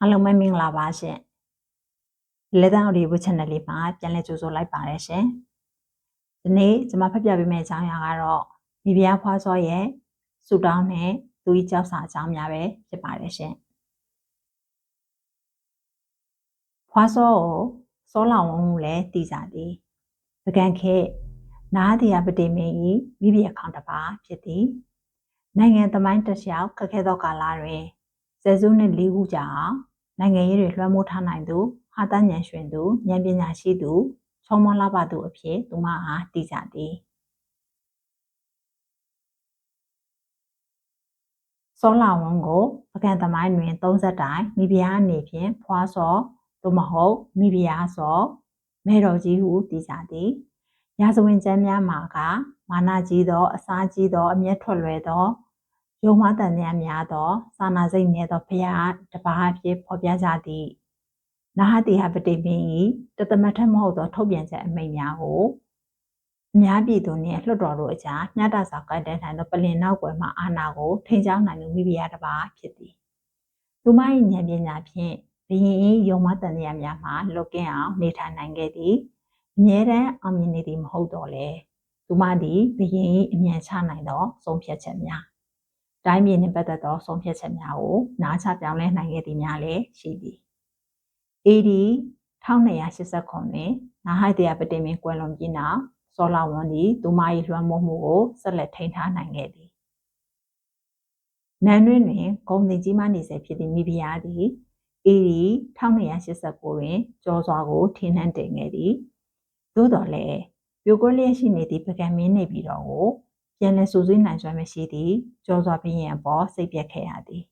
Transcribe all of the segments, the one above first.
အားလုံးပဲမင်္ဂလာပါရှင်လက်တန်း audio book channel လေးမှာပြန်လည်ကြိုဆိုလိုက်ပါတယ်ရှင်ဒီနေ့ကျွန်မဖတ်ပြပေးမယ့်အကြောင်းအရာကတော့မိဖုရားဖွားစောရဲ့ဆူတောင်းနဲ့သူကြီးကြောက်စာအကြောင်းများပဲဖြစ်ပါတယ်ရှင်ဖွားစောကိုစောလောင်ဝုံမှုလည်းတည်ကြသည်ပကံခေနားတရားပတိမင်းဤမိဖုရားခေါင်တစ်ပါးဖြစ်သည်နိုင်ငံသမိုင်းတစ်လျှောက်ခက်ခဲသောကာလတွင်ဆယ်စုနှစ်၄ခုကြာအောင် နိုင်ငံရေးတွေလွှမ်းမိုးထားနိုင်သူဟာတဉဏ်ရွှင်သူဉာဏ်ပညာရှိသူချောမောလာပါသူအဖြစ်သူမအားတည်ကြသည်စောလာဝံကိုပကံသမိုင်းတွင်30တိုင်မိဖုရားအနေဖြင့်ဖွားစောသို့မဟုတ်မိဖုရားစောမဲတော်ကြီးဟုတည်ကြသည်ရာဇဝင်ကျမ်းများမှာကမာနကြီးသောအစာကြီးသောအမျက်ထွက်လွယ်သော ယုံမတန်များများသောစာနာစိတ်နှင့်သောဖရာတပါးအဖြစ်ဖော်ပြကြသည်နာဟတိဟပတိပင်ဤတသမထမဟုတ်သောထုတ်ပြန်ချက်အမိန့်များကိုအများပြည်သူနှင့်လွှတ်တော်တို့အကြားညတာစာကတန်းထိုင်သောပလင်နောက်ွယ်မှအာဏာကိုထိန်းချုပ်နိုင်သူမိဖုရားတပါးဖြစ်သည်သူမ၏ဉာဏ်ပညာဖြင့်ဘယင်၏ယုံမတန်တရားများမှလွတ်ကင်းအောင်နေထိုင်နိုင်ခဲ့သည်အမြဲတမ်းအောင်မြင်နေသည်မဟုတ်တော့လေသူမသည်ဘယင်၏အမြန်ချနိုင်သောဆုံးဖြတ်ချက်များ တိုင်းပြည်နှင့်ပတ်သက်သောဆုံးဖြတ်ချက်များကိုနားချပြောင်းလဲနိုင်ခဲ့သည်များလည်းရှိသည် AD 1289တွင်နာဟိုက်တရာပတိမင်းကွယ်လွန်ပြီးနောက်စောလာဝန်သည်သူမ၏လွှမ်းမိုးမှုကိုဆက်လက်ထိန်းထားနိုင်ခဲ့သည်နန်းတွင်တွင်ဂုံတင်ကြီးမှနေစေဖြစ်သည့်မိဖုရားသည် AD 1289တွင်ကျော်စွာကိုထင်းနှံတင်ခဲ့သည်သို့တော်လည်းပြိုကွက်လျက်ရှိနေသည့်ပကံမင်းနေပြီးတော့ကို ပြန်လည်စူးစိနိုင်စွမ်းမရှိသည့်ကြောစွာဘင်းရင်အပေါ်စိတ်ပြက်ခဲ့ရသည်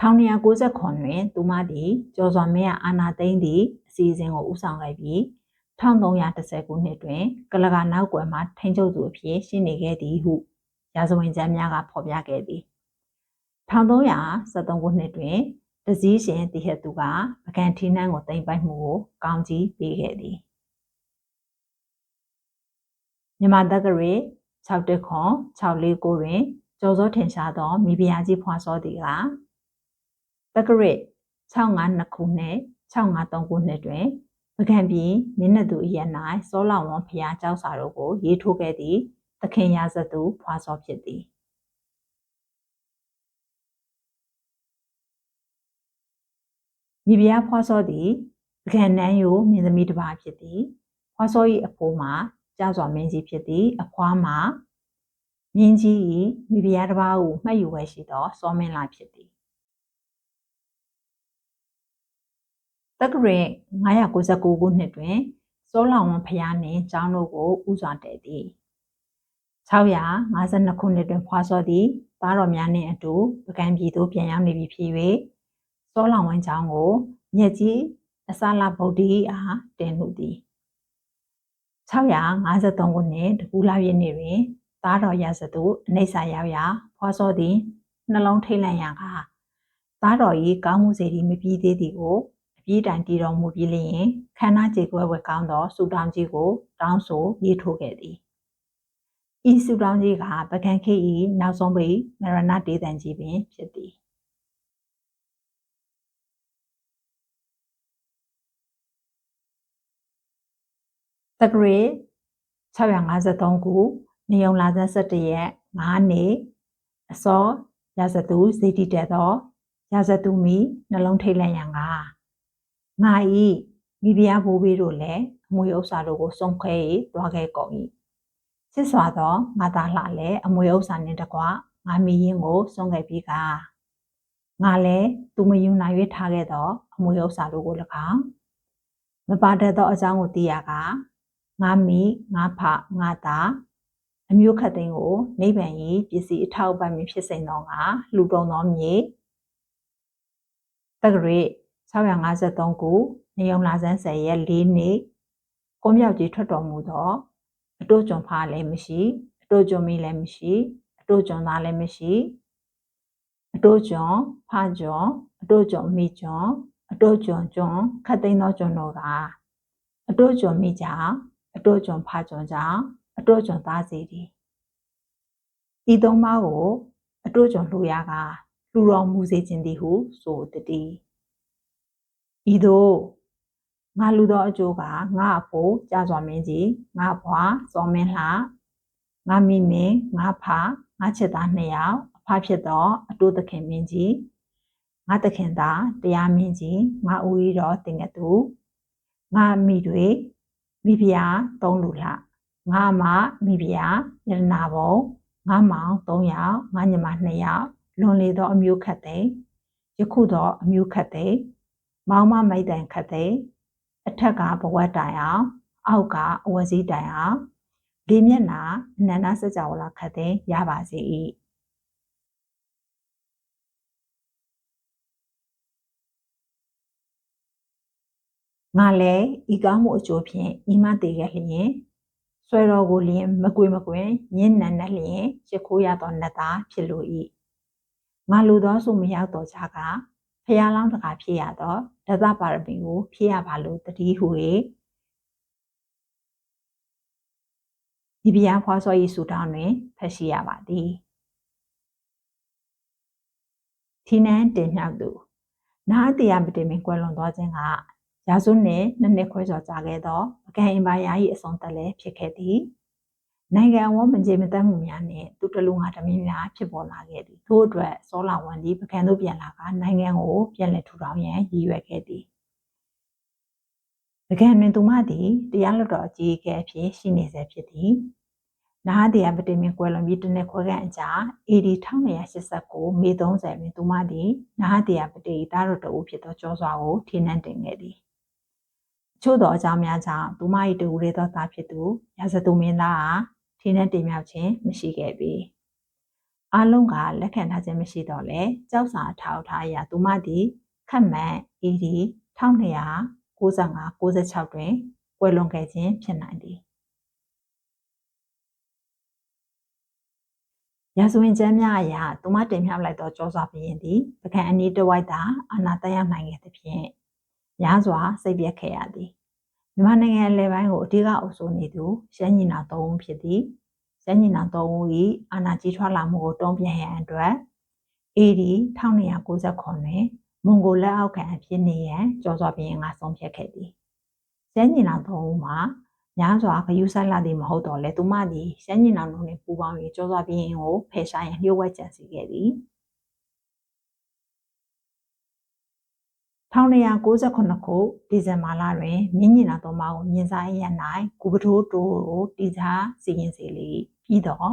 1990ခွန်တွင်သူမသည်ကျော်စွာမင်းအာနာသိန်းသည့်အစီအစဉ်ကိုဦးဆောင်ခဲ့ပြီး1310ခုနှစ်တွင် ကလကနောက်ကွယ်မှထိန်းချုပ်သူအဖြစ်ရှိနေခဲ့သည်ဟုရာဇဝင်ကျမ်းများကဖော်ပြခဲ့သည်1373ခုနှစ်တွင် တစည်းရှင်တိဟက်သူကပကံထီနှန်းကိုတင်ပိုက်မှုကိုကောင်းကြီးပေးခဲ့သည်မြမတက္ကရေ6တက်ခွန်649တွင်ကျော်စောထင်ရှားသောမိဖုရားကြီးဖွာစောသည်ကတက္ကရေ652ခုနှစ်653ခုနှစ်တွင်ပကံပြည်မင်းနသူအရ၌စောလောင်ဝံဖျားကျောက်စာတို့ကိုရေးထိုးခဲ့သည့်သခင်ရာဇသူဖွာစောဖြစ်သည် မိဖုရားဖွားစောသည်ပကံနန်းယိုမြင်သမီးတစ်ပါးဖြစ်သည်ဖွားစော၏အဖိုးမှာကြာစွာမင်းကြီးဖြစ်သည်အဖွားမှာမြင်းကြီး၏မိဖုရားတစ်ပါးကိုမှတ်ယူဝဲရှိသောစောမင်းလာဖြစ်သည်တက္ကရာ999ခုနှစ်တွင်စောလောင်ဝဖျားနှင့်ကျောင်းတို့ကိုဥစွာတည်သည်652ခုနှစ်တွင်ဖွာစောသည်သားတော်များနှင့်အတူပကံပြည်သို့ပြန်ရောက်နေပြီဖြစ်၍ စောလောင်ဝိုင်းချောင်းကိုမြက်ကြီးအစလာဗုဒ္ဓီအားတင်လှူသည်653ခုနှစ်တကူလာပြည့်နေ့တွင်သားတော်ရစသူအနေဆာရောက်ရာဖွာစောသည်နှလုံးထိတ်လန့်ရာကသားတော်၏ကောင်းမှုစေတီမပြီးသေးသည်ကိုအပြည့်တိုင်တည်တော်မူပြီးလျင်ခန္ဓာကြေကွဲဝဲကောင်းသောစူတောင်းကြီးကိုတောင်းဆိုရေးထိုးခဲ့သည်ဤစူတောင်းကြီးကပကံခေ၏နောက်ဆုံးပိမရဏတေးတန်ကြီးပင်ဖြစ်သည် သက္ကရေ653ခုနေုံလာဇန်17ရက်9နေ့အစောရာဇသူဇေတိတက်သောရာဇသူမီနှလုံးထိတ်လန့်ရန်ကငါဤမိဖုရားဘိုးဘေးတို့လည်းအမွေဥစ္စာတို့ကိုစုံခွဲ၍တွားခဲ့ကုန်၏ချစ်စွာသောငါသားလှလည်းအမွေဥစ္စာနှင့်တကွငါမိရင်ကိုစုံခဲ့ပြီးကငါလည်းသူမယူနိုင်၍ထားခဲ့သောအမွေဥစ္စာတို့ကို၎င်းမပါတတ်သောအကြောင်းကိုသိရက ငါမိငါဖငါသားအမျိုးခတ်သိန်းကိုနိဗ္ဗာန်၏ပစ္စည်းအထောက်အပံ့မဖြစ်စိန်သောငါလှူတုံသောမြေတက္ကရေ653ခုနေုံလာဆန်း10ရက်4နေ့ကိုမြောက်ကြီးထွက်တော်မူသောအတို့ကျွန်ဖားလည်းမရှိအတို့ကျွန်မီးလည်းမရှိအတို့ကျွန်သားလည်းမရှိအတို့ကျွန်ဖားကျွန်အတို့ကျွန်မိကျွန်အတို့ကျွန်ကျွန်ခတ်သိမ်းသောကျွန်တို့ကအတို့ကျွန်မိကြောင့် အတို့ကျွန်ဖာကျွန်ကြောင့်အတို့ကျွန်သားစီသည်ဤသုံးပါးကိုအတွေ့အကြုံလှူရကလှူတော်မူစေခြင်းသည်ဟုဆိုတည်းဤသို့ငါလူသောအကျိုးကငါအဖို့ကြာစွာမင်းကြီးငါဘွားစောမင်းလှငါမိမင်းငါဖငါချစ်သားနှစ်ယောက်အဖဖြစ်သောအတူသခင်မင်းကြီးငါသခင်သားတရားမင်းကြီးငါဦးရီတော်တင်ကတူငါမိတွေ မိဖုရားသုံးလူလှငါမမိဖုရားယရနာဘုံငါမောင်၃ယောက်ငါညီမ၂ယောက်လွန်လေသောအမျိုးခတ်သိယခုသောအမျိုးခတ်သိမောင်မမိတ်တန်ခတ်သိအထက်ကဘဝတိုင်အောင်အောက်ကအဝစည်းတိုင်အောင်ဒီမျက်နာအနန္တစကြဝဠာခတ်သိရပါစေ၏ ငါလည်းဤကောင်းမှုအကျိုးဖြင့်ဤမတည်ခဲ့လျင်ဆွဲတော်ကိုလျင်မကွေမကွင်ညင်နံနဲ့လျင်ရခိုးရသောနတ်သားဖြစ်လို၏ငါလူသောစုမရောက်တော်ချကဖျားလောင်းတကာဖြစ်ရသောဒသပါရမီကိုဖြစ်ရပါလို့တတိဟု၏ဒီဗျာဖွာစောဤဆူတောင်းတွင်ဖတ်ရှိရပါသည်ထီနန်းတင်မြောက်သူနားတရားမတင်မင်ကွယ်လွန်သွားခြင်းက ရာစုနှင့်နှစ်နှစ်ခွဲကျော်ကြာခဲ့သောပကံအင်ပါယာ၏အဆုံးသက်လည်းဖြစ်ခဲ့သည်နိုင်ငံဝမကြေမသက်မှုများနှင့်သူတလူငါတမင်းများဖြစ်ပေါ်လာခဲ့သည်ထို့အတွက်စောလာဝန်သည်ပကံသို့ပြန်လာကနိုင်ငံကိုပြန်လည်ထူထောင်ရန်ရည်ရွယ်ခဲ့သည်ပကံတွင်သူမသည်တရားလွတ်တော်အကြီးအကဲအဖြစ်ရှိနေဆဲဖြစ်သည်နာဟတရားပတိမင်ကွယ်လွန်ပြီးတနေ့ခွဲခန့်အကြာ AD 1989မေ30တွင်သူမသည်နာဟတရားပတိတားတော်တအုပ်ဖြစ်သောကျော်စွာကိုထိနှံတင်ခဲ့သည် ချို့သောအကြောင်းများကြောင့်သူမ၏တူရဲသောသားဖြစ်သူရာဇသူမင်းသားအားထိနှံတင်မြောက်ခြင်းမရှိခဲ့ပေအလုံးကလက်ခံထားခြင်းမရှိတော့လဲကြောက်စာထောက်ထားရာသူမသည်ခတ်မှန် AD 1295 96တွင်ကွယ်လွန်ခဲ့ခြင်းဖြစ်နိုင်သည်ရာဇဝင်ကျမ်းများအရသူမတင်မြှောက်လိုက်သောကြောစွာဘုရင်သည်ပကံအနီးတစ်ဝိုက်သာအာဏာတက်ရောက်နိုင်ခဲ့သဖြင့် များစွာစိတ်ပြက်ခဲ့ရသည်မြန်မာနိုင်ငံအလဲပိုင်းကိုအဓိကအုပ်စိုးနေသူရှမ်းညီနောင်သုံးဦးဖြစ်သည်ရှမ်းညီနောင်သုံးဦး၏အာဏာကြီးထွားလာမှုကိုတုံ့ပြန်ရန်အတွက် AD 1299တွင်မွန်ဂိုလက်အောက်ခံအဖြစ်နေရန်ကြောစွာဘုရင်ကဆုံးဖြတ်ခဲ့သည်ရှမ်းညီနောင်သုံးဦးမှာများစွာဂယုဆိုင်လာသည်မဟုတ်တော့လဲသူမသည်ရှမ်းညီနောင်တို့နှင့်ပူးပေါင်း၍ကြောစွာဘုရင်ကိုဖယ်ရှားရန်လျှို့ဝှက်ကြံစည်ခဲ့သည် 1998ခုဒီဇင်ဘာလတွင်မြင်းညင်နာတော်မကိုမြင်းစားရ၌ကုပထိုးတိုးကိုတီစားစီရင်စေလေပြီးတော့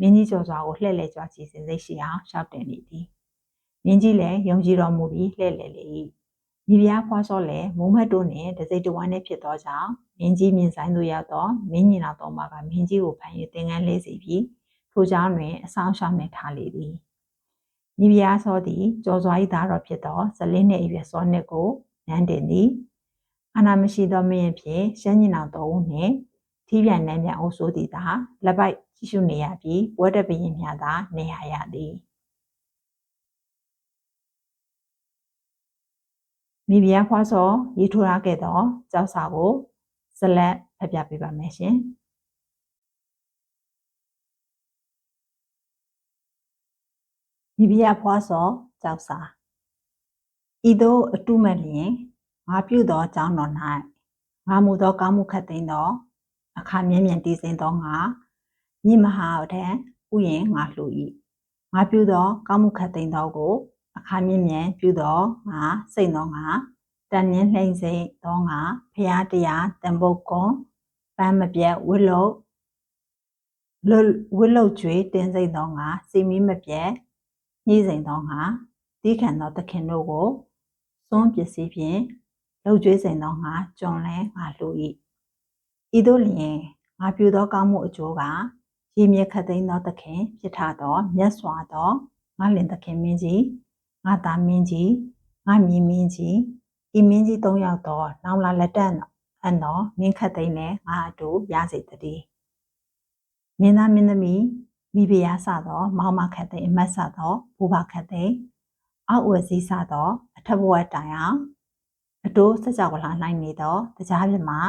မြင်းကြီးကျော်စွာကိုလှည့်လည်ကြွချီစဉ်စိတ်ရှိအောင်ရှောက်တင်နေသည်မြင်းကြီးလည်းယုံကြည်တော်မူပြီးလှည့်လည်လေ၏မိဖုရားဖွားစောလည်းမိုးမတ်တို့နှင့်တစိတ်တဝမ်းနှင့်ဖြစ်သောကြောင့်မင်းကြီးမြင့်ဆိုင်သို့ရောက်သောမင်းညင်နာတော်မကမင်းကြီးကိုဖမ်း၍သင်္ကန်းလေးစီပြီးထိုကြောင့်တွင်အဆောင်ရှောင်နှင့်ထားလေသည် မိဖုရားစောသည်ကြော်စွာ၏သားတော်ဖြစ်သောဇလင်းနှင့်အရွယ်စောနှစ်ကိုနန်းတင်သည်အာနာမရှိသောမင်းဖြင့်ရှမ်းညင်အောင်တော်ဦးနှင့်ထီးပြန်နန်းပြန်အုပ်စိုးသည်သာလက်ပိုက်ကြည့်ရှုနေရပြီးပွဲတပရင်များသာနေရရသည်မိဖုရားဖွားစောရေးထိုးထားခဲ့သောကြောက်စာကိုဇလက်ဖတ်ပြပေးပါမယ်ရှင် မိဖုရားဖွားစောကြောက်စာဤသို့အတုမဲ့လျင်ငါပြုသောအကြောင်းတော်၌ငါမူသောကောင်းမှုခတ်သိမ်းသောအခါမြင့်မြတ်တည်စင်သောငါမြင့်မဟာထံဥယျင်ငါလှူ၏ငါပြုသောကောင်းမှုခတ်သိမ်းသောကိုအခါမြင့်မြတ်ပြုသောငါစိတ်သောငါတန်နှင်းလှိမ့်စိတ်သောငါဖရာတရားတန်ဖို့ကွန်ပန်းမပြတ်ဝိလုတ်ဝိလုတ်ကျွေတင်းစိတ်သောငါစီမီမပြတ် ညှိစိန်သောငါတိခံသောသခင်တို့ကိုစွန့်ပစ္စည်းဖြင့်လှုပ်ကြွေးစိန်သောငါကြုံလဲငါလူ၏ဤသို့လျင်ငါပြုသောကောင်းမှုအကျိုးကရေမြေခတ်သိမ်းသောသခင်ဖြစ်ထသောမြတ်စွာသောငါလင်သခင်မင်းကြီးငါသားမင်းကြီးငါမြင်းမင်းကြီးဤမင်းကြီး၃ယောက်သောနောင်လာလက်တက်အန်သောမင်းခတ်သိမ်းနဲ့ငါအတူရစေတည်းမင်းသားမင်းသမီး မိဖုရားစသောမောင်မခတ်သိမ်းအမတ်စသောဘူဘခတ်သိမ်းအောက်ဝယ်စည်းစသောအထက်ဘဝတိုင်အောင်အတိုးစကြဝဠာ၌နေသောတရားပြမှာ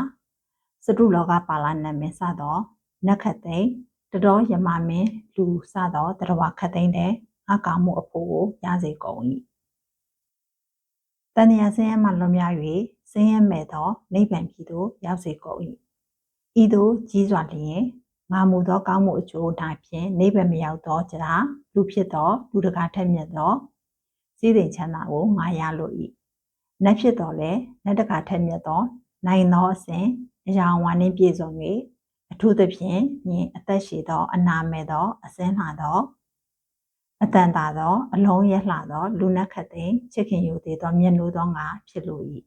စတုလောကပါဠိနမင်းစသောနက္ခတ်သိတတော်ယမမင်းလူစသောတရဝခတ်သိမ်းတဲ့ငါကောင်းမှုအဖို့ကိုရစေကုန်၏တဏှာဆင်းရဲမှလွန်မြောက်၍ဆင်းရဲမဲ့သောနိဗ္ဗာန်ပြည်သို့ရောက်စေကုန်၏ဤသို့ကြီးစွာလျင် ငါမူသောကောင်းမှုအကျိုး၌ဖြင့်နိဗ္ဗာန်မရောက်သောကြရာလူဖြစ်သောလူတကာထက်မြက်သောစည်းစိမ်ချမ်းသာကိုငါရလို၏နတ်ဖြစ်တော်လဲနတ်တကာထက်မြက်သောနိုင်သောအစဉ်အရာဝါနှင့်ပြည့်စုံ၍အထူးသဖြင့်မြင်အသက်ရှိသော အနာမဲ့သောအစင်းလှသောအတန်တာသော အလုံးရလှသော လူနက်ခတ်သိမ်းချစ်ခင်ယူသေးသောမျက်နှိုးသောငါဖြစ်လို၏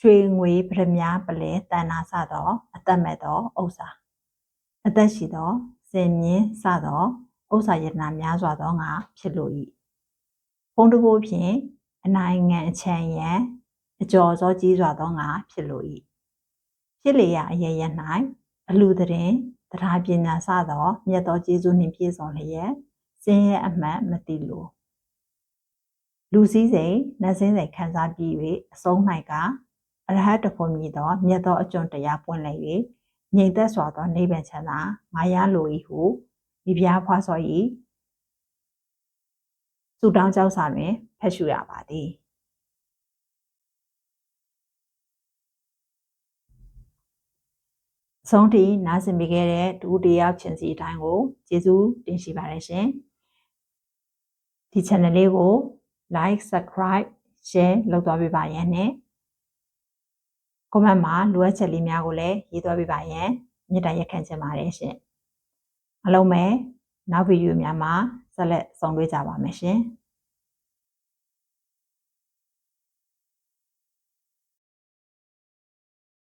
ရွှေငွေပရမပလဲတန်နာစသော အသက်မဲ့သောဥစ္စာ အသက်ရှိသောစင်မြင့်စသောဥစ္စာယတနာများစွာသောငါဖြစ်လို၏ဘုံတကိုးဖြင့်အနိုင်ငံအချမ်းရန်အကျော်စောကြီးစွာသောငါဖြစ်လို၏ဖြစ်လေရအရရ၌အလူတရင်တရားပညာစသောမြတ်သောကျေးဇူးနှင့်ပြည့်စုံလျက်စင်းရဲ့အမှတ်မတိလိုလူစည်းစိမ်နတ်စင်းစိမ်ခံစားပြီး၍အဆုံး၌ကအရဟတဖို့မြည်သောမြတ်သောအကျင့်တရားပွင့်လည်၍ ငြိမ်သက်စွာသောနိဗ္ဗာန်ချမ်းသာငါရလို၏ဟုဒီပြားဖွားစော၏ဆုတောင်းကြောက်စာတွင်ဖတ်ရှုရပါသည်ဆုံးထိနားဆင်ပေးခဲ့တဲ့ဒုတိယချင်းစီအတိုင်းကိုကျေးဇူးတင်ရှိပါတယ်ရှင်ဒီ channel လေးကို like subscribe share လုပ်သွားပေးပါရန်နဲ့ comment မှာလိုအပ်ချက်လေးများကိုလည်းရေးသွားပေးပါရန်မေတ္တာရက်ခံချင်ပါတယ်ရှင်အလုံးမဲ့နောက်ဗီဒီယိုများမှာဆက်လက်ဆောင်တွေ့ကြပါမယ်ရှင်။